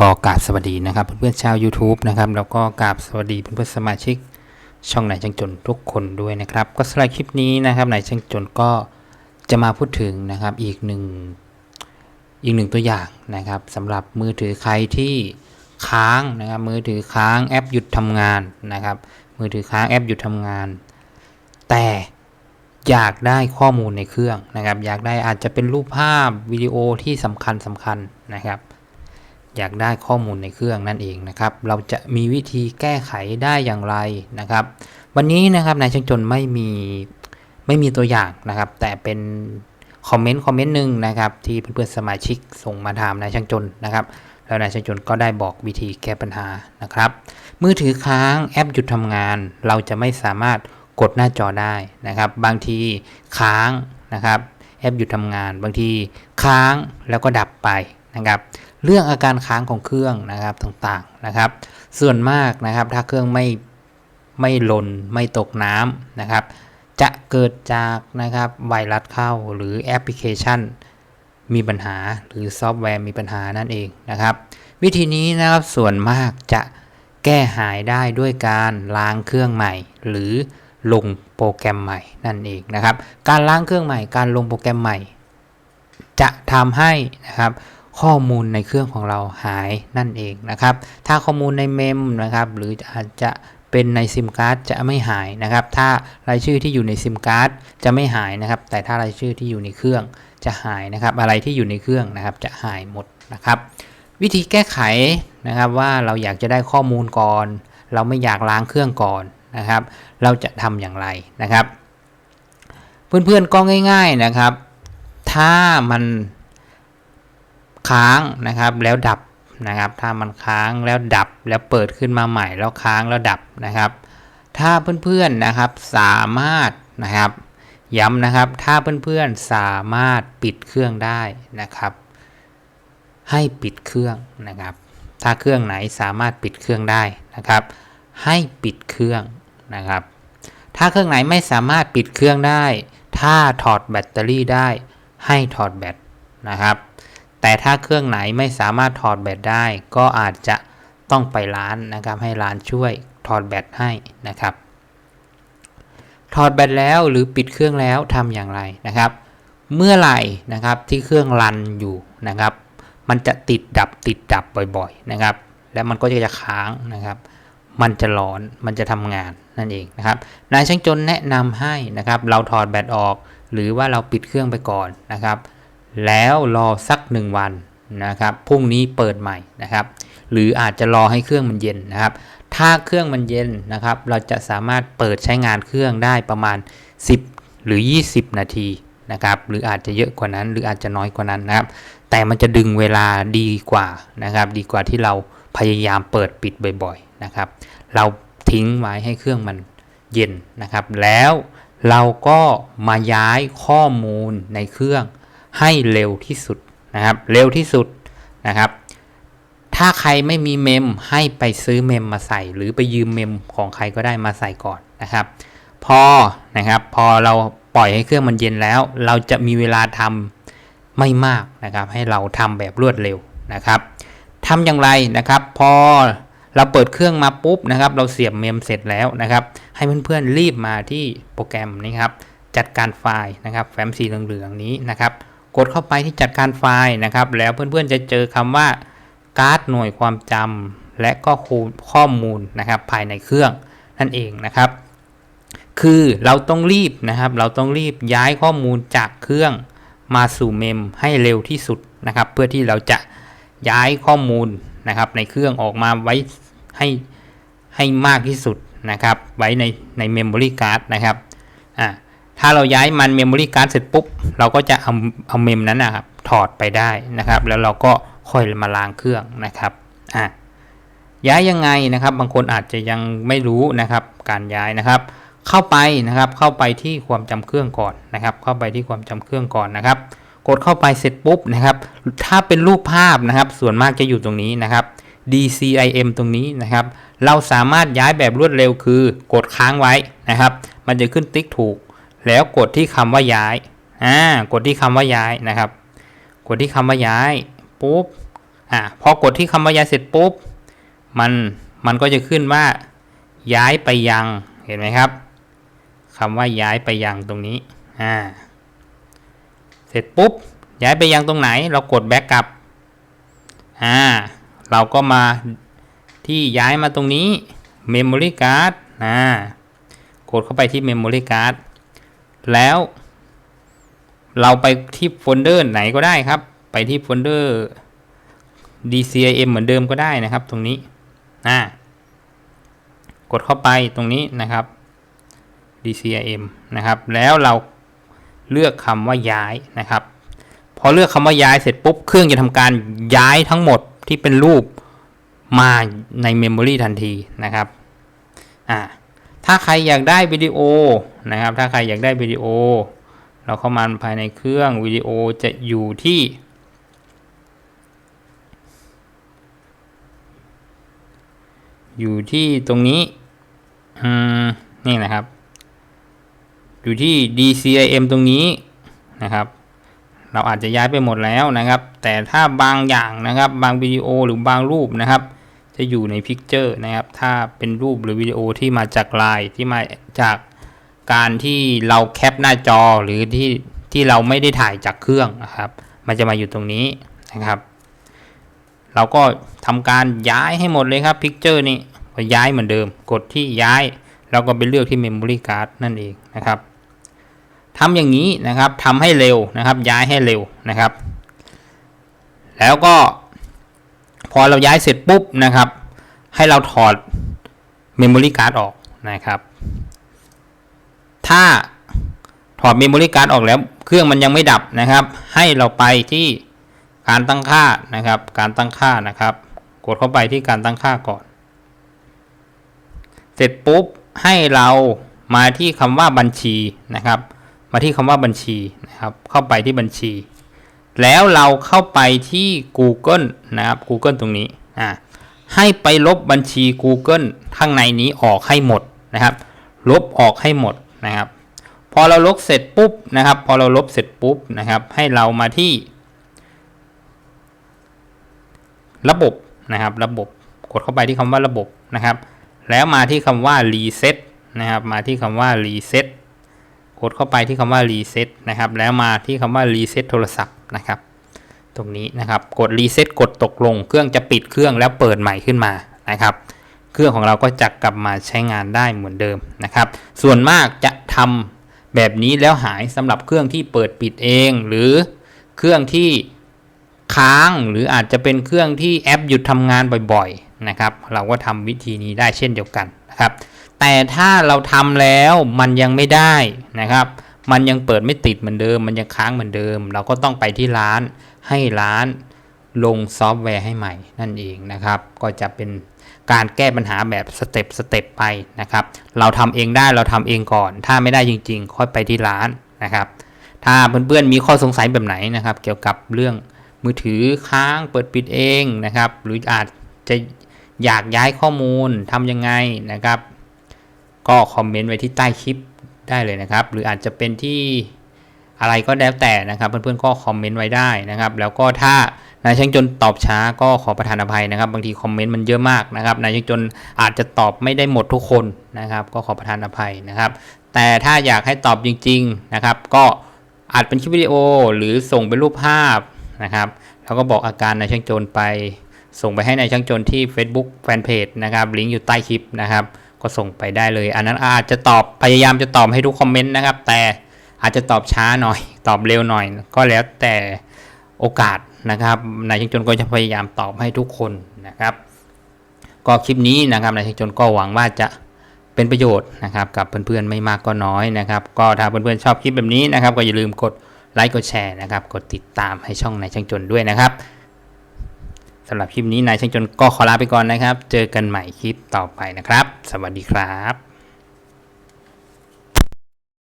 ก็กราบสวัสดีนะครับเพื่อนๆชาว YouTube นะครับแล้วก็กราบสวัสดีเพื่อนๆสมาชิก ช่องไหนช่างจนทุกคนด้วยนะครับ ก็สำหรับคลิปนี้นะครับไหนช่างจนก็จะมาพูดถึงนะครับอีกหนึ่งอีกหนึ่งตัวอย่างนะครับสำหรับมือถือใครที่ค้างนะครับมือถือค้างแอปหยุดทำงานนะครับมือถือค้างแอปหยุดทำงาน แต่อยากได้ข้อมูลในเครื่องนะครับ อยากได้อาจจะเป็นรูปภาพวิดีโอที่สำคัญสำคัญนะครับ อยากได้ข้อมูลในเครื่องนั่นเองนะครับ เราจะมีวิธีแก้ไขได้อย่างไรนะครับ วันนี้นะครับนายช่างจนไม่มีไม่มีตัวอย่างนะครับ แต่เป็นคอมเมนต์คอมเมนต์หนึ่งนะครับ ที่เพื่อนๆสมาชิกส่งมาถามนายช่างจนนะครับ แล้วนายช่างจนก็ได้บอกวิธีแก้ปัญหานะครับ มือถือค้างแอปหยุดทำงาน เราจะไม่สามารถกดหน้าจอได้นะครับ บางทีค้างนะครับ แอปหยุดทำงาน บางทีค้างแล้วก็ดับไปนะครับ เรื่องอาการค้างของเครื่องนะครับต่างๆนะครับ ส่วนมากนะครับถ้าเครื่องไม่ไม่หล่นไม่ตกน้ำนะครับ จะเกิดจากนะครับไวรัสเข้าหรือแอปพลิเคชัน มีปัญหาหรือซอฟต์แวร์มีปัญหานั่นเองนะครับ วิธีนี้นะครับส่วนมากจะแก้หายได้ด้วยการล้างเครื่องใหม่ หรือลงโปรแกรมใหม่นั่นเองนะครับ การล้างเครื่องใหม่ การลงโปรแกรมใหม่ จะทำให้นะครับ ข้อมูลในเครื่องของเราหายนั่นเองนะครับ ถ้าข้อมูลในเมมนะครับหรืออาจจะเป็นในซิมการ์ดจะไม่หายนะครับ ถ้ารายชื่อที่อยู่ในซิมการ์ดจะไม่หายนะครับ แต่ถ้ารายชื่อที่อยู่ในเครื่องจะหายนะครับ อะไรที่อยู่ในเครื่องนะครับจะหายหมดนะครับ วิธีแก้ไขนะครับว่าเราอยากจะได้ข้อมูลก่อน เราไม่อยากล้างเครื่องก่อนนะครับ เราจะทำอย่างไรนะครับ เพื่อนๆก็ง่าย ๆนะครับ ถ้ามัน ค้างนะครับแล้วดับนะครับ ถ้ามันค้างแล้วดับแล้วเปิดขึ้นมาใหม่แล้วค้างแล้วดับนะครับ ถ้าเพื่อนๆนะครับสามารถนะครับ ย้ำนะครับ ถ้าเพื่อนๆสามารถปิดเครื่องได้นะครับ ให้ปิดเครื่องนะครับ ถ้าเครื่องไหนสามารถปิดเครื่องได้นะครับ ให้ปิดเครื่องนะครับ ถ้าเครื่องไหนไม่สามารถปิดเครื่องได้ ถ้าถอดแบตเตอรี่ได้ ให้ถอดแบตนะครับ แต่ถ้าเครื่องไหนไม่สามารถถอดแบตได้ ก็อาจจะต้องไปร้านนะครับให้ร้านช่วยถอดแบตให้นะครับ ถอดแบตแล้วหรือปิดเครื่องแล้วทำอย่างไรนะครับ เมื่อไหร่นะครับที่เครื่องรันอยู่นะครับ มันจะติดดับติดดับบ่อยๆนะครับ แล้วมันก็จะค้างนะครับมันจะร้อน มันจะทำงานนั่นเองนะครับ นายช่างจนแนะนำให้นะครับ เราถอดแบตออก หรือว่าเราปิดเครื่องไปก่อนนะครับ แล้วรอสัก 1 วันนะครับพรุ่งนี้เปิดใหม่นะครับ หรืออาจจะรอให้เครื่องมันเย็นนะครับ ถ้าเครื่องมันเย็นนะครับ เราจะสามารถเปิดใช้งานเครื่องได้ประมาณ 10 หรือ 20 นาทีนะครับหรืออาจจะเยอะกว่านั้นหรืออาจจะน้อยกว่านั้นนะครับ แต่มันจะดึงเวลาดีกว่านะครับ ดีกว่าที่เราพยายามเปิดปิดบ่อยๆนะครับ เราทิ้งไว้ให้เครื่องมันเย็นนะครับ แล้วเราก็มาย้ายข้อมูลในเครื่อง ให้เร็วที่สุดนะครับ เร็วที่สุดนะครับ ถ้าใครไม่มีเมมให้ไปซื้อเมมมาใส่ หรือไปยืมเมมของใครก็ได้มาใส่ก่อนนะครับ พอนะครับ พอเราปล่อยให้เครื่องมันเย็นแล้ว เราจะมีเวลาทำไม่มากนะครับ ให้เราทำแบบรวดเร็วนะครับทำอย่างไรนะครับ พอเราเปิดเครื่องมาปุ๊บนะครับ เราเสียบเมมเสร็จแล้วนะครับ ให้เพื่อนๆรีบมาที่โปรแกรมนี้ครับ จัดการไฟล์นะครับ แฟ้มสีเหลืองๆนี้นะครับ กดเข้าไปที่จัดการไฟล์นะครับ แล้วเพื่อนๆจะเจอคำว่าการ์ดหน่วยความจำและก็ข้อมูลนะครับภายในเครื่องนั่นเองนะครับ คือเราต้องรีบนะครับ เราต้องรีบย้ายข้อมูลจากเครื่องมาสู่เมมให้เร็วที่สุดนะครับ เพื่อที่เราจะย้ายข้อมูลนะครับ ในเครื่องออกมาไว้ให้ให้มากที่สุดนะครับ ไว้ในในเมมโมรี่การ์ดนะครับอ่า ถ้าเราย้ายมันเมมโมรี่การ์ดเสร็จปุ๊บ เราก็จะเอาเอาเมมนั้นนะครับถอดไปได้นะครับ แล้วเราก็ค่อยมาล้างเครื่องนะครับอะย้ายยังไงนะครับ บางคนอาจจะยังไม่รู้นะครับ การย้ายนะครับ เข้าไปนะครับ เข้าไปที่ความจำเครื่องก่อนนะครับ เข้าไปที่ความจำเครื่องก่อนนะครับ กดเข้าไปเสร็จปุ๊บนะครับ ถ้าเป็นรูปภาพนะครับ ส่วนมากจะอยู่ตรงนี้นะครับ DCIM ตรงนี้นะครับ เราสามารถย้ายแบบรวดเร็วคือกดค้างไว้นะครับ มันจะขึ้นติ๊กถูก แล้วกดที่คำว่าย้ายอ่ากดที่คำว่าย้ายนะครับ กดที่คำว่าย้ายปุ๊บอะพอกดที่คำว่าย้ายเสร็จปุ๊บมันมันก็จะขึ้นว่า ย้ายไปยังเห็นไหมครับคำว่าย้ายไปยังตรงนี้อ่าเสร็จปุ๊บย้ายไปยังตรงไหนเรากดแบ็กกลับอ่าเราก็มาที่ย้ายมาตรงนี้ Memory Card อ่ากดเข้าไปที่ Memory Card แล้วเราไปที่โฟลเดอร์ไหนก็ได้ครับ ไปที่โฟลเดอร์ DCIM เหมือนเดิมก็ได้นะครับ ตรงนี้อ่ากดเข้าไปตรงนี้นะครับ DCIM นะครับ แล้วเราเลือกคำว่าย้ายนะครับ พอเลือกคำว่าย้ายเสร็จปุ๊บ เครื่องจะทำการย้ายทั้งหมดที่เป็นรูปมาในเมมโมรีทันทีนะครับ อ่า ถ้าใครอยากได้วิดีโอนะครับ ถ้าใครอยากได้วิดีโอ เราเข้ามาภายในเครื่องวิดีโอจะอยู่ที่ อยู่ที่ตรงนี้อืมนี่นะครับ อยู่ที่ DCIM ตรงนี้นะครับ เราอาจจะย้ายไปหมดแล้วนะครับ แต่ถ้าบางอย่างนะครับ บางวิดีโอหรือบางรูปนะครับ จะอยู่ในพิกเจอร์นะครับ ถ้าเป็นรูปหรือวิดีโอที่มาจากไลน์ที่มาจากการที่เราแคปหน้าจอหรือที่ที่เราไม่ได้ถ่ายจากเครื่องนะครับ มันจะมาอยู่ตรงนี้นะครับ เราก็ทำการย้ายให้หมดเลยครับพิกเจอร์นี่ก็ย้ายเหมือนเดิม กดที่ย้ายเราก็ไปเลือกที่ Memory Card นั่นเองนะครับทำอย่างนี้นะครับทำให้เร็วนะครับ ย้ายให้เร็วนะครับ แล้วก็ อเราย้ายเสร็จปุ๊บนะครับ ให้เราถอด Memory Card ออกนะครับ ถ้าถอด Memory Card ออกแล้ว เครื่องมันยังไม่ดับนะครับ ให้เราไปที่การตั้งค่านะครับ การตั้งค่านะครับ กดเข้าไปที่การตั้งค่าก่อน เสร็จปุ๊บให้เรามาที่คำว่าบัญชีนะครับ มาที่คำว่าบัญชีนะครับ เข้าไปที่บัญชี แล้วเราเข้าไปที่ Google นะครับ Google ตรงนี้อ่าให้ไปลบบัญชี Google ข้างในนี้ออกให้หมดนะครับ ลบออกให้หมดนะครับ พอเราลบเสร็จปุ๊บนะครับ พอเราลบเสร็จปุ๊บนะครับ ให้เรามาที่ ระบบนะครับ ระบบกดเข้าไปที่คำว่าระบบนะครับ แล้วมาที่คำว่า reset นะครับ มาที่คำว่า reset กดเข้าไปที่คำว่า reset นะครับ แล้วมาที่คำว่า reset โทรศัพท์นะครับ ตรงนี้นะครับ กด reset กดตกลง เครื่องจะปิดเครื่องแล้วเปิดใหม่ขึ้นมานะครับ เครื่องของเราก็จะกลับมาใช้งานได้เหมือนเดิมนะครับ ส่วนมากจะทำแบบนี้แล้วหายสำหรับเครื่องที่เปิดปิดเอง หรือเครื่องที่ค้างหรืออาจจะเป็นเครื่องที่แอปหยุดทำงานบ่อยๆนะครับ เราก็ทำวิธีนี้ได้เช่นเดียวกันนะครับ แต่ถ้าเราทำแล้วมันยังไม่ได้นะครับ มันยังเปิดไม่ติดเหมือนเดิม มันยังค้างเหมือนเดิม เราก็ต้องไปที่ร้านให้ร้านลงซอฟต์แวร์ให้ใหม่นั่นเองนะครับ ก็จะเป็นการแก้ปัญหาแบบสเต็ปสเต็ปไปนะครับ เราทำเองได้เราทำเองก่อน ถ้าไม่ได้จริงๆ ค่อยไปที่ร้านนะครับ ถ้าเพื่อนๆมีข้อสงสัยแบบไหนนะครับ เกี่ยวกับเรื่องมือถือค้างเปิดปิดเองนะครับ หรืออาจจะอยากย้ายข้อมูลทำยังไงนะครับ ก็คอมเมนต์ไว้ที่ใต้คลิปได้เลยนะครับ หรืออาจจะเป็นที่อะไรก็แล้วแต่นะครับ เพื่อนๆก็คอมเมนต์ไว้ได้นะครับ แล้วก็ถ้านายช่างจนตอบช้าก็ขอประทานอภัยนะครับ บางทีคอมเมนต์มันเยอะมากนะครับนายช่างจนอาจจะตอบไม่ได้หมดทุกคนนะครับ ก็ขอประทานอภัยนะครับ แต่ถ้าอยากให้ตอบจริง ๆนะครับ ก็อาจเป็นคลิปวิดีโอหรือส่งเป็นรูปภาพนะครับแล้วก็บอกอาการนายช่างจนไป ส่งไปให้นายช่างจนที่ Facebook Fanpage นะครับลิงก์อยู่ใต้คลิปนะครับ ก็ส่งไปได้เลย อันนั้นอาจจะตอบพยายามจะตอบให้ทุกคอมเมนต์นะครับ แต่อาจจะตอบช้าหน่อย ตอบเร็วหน่อย ก็แล้วแต่โอกาสนะครับนายช่างจนก็จะพยายามตอบให้ทุกคนนะครับ ก็คลิปนี้นะครับนายช่างจนก็หวังว่าจะเป็นประโยชน์นะครับกับเพื่อนๆไม่มากก็น้อยนะครับ ก็ถ้าเพื่อนๆชอบคลิปแบบนี้นะครับ ก็อย่าลืมกดไลค์กดแชร์นะครับ กดติดตามให้ช่องนายช่างจนด้วยนะครับ สำหรับคลิปนี้นายช่างจนก็ขอลาไปก่อนนะครับ เจอกันใหม่คลิปต่อไปนะครับ สวัสดีครับ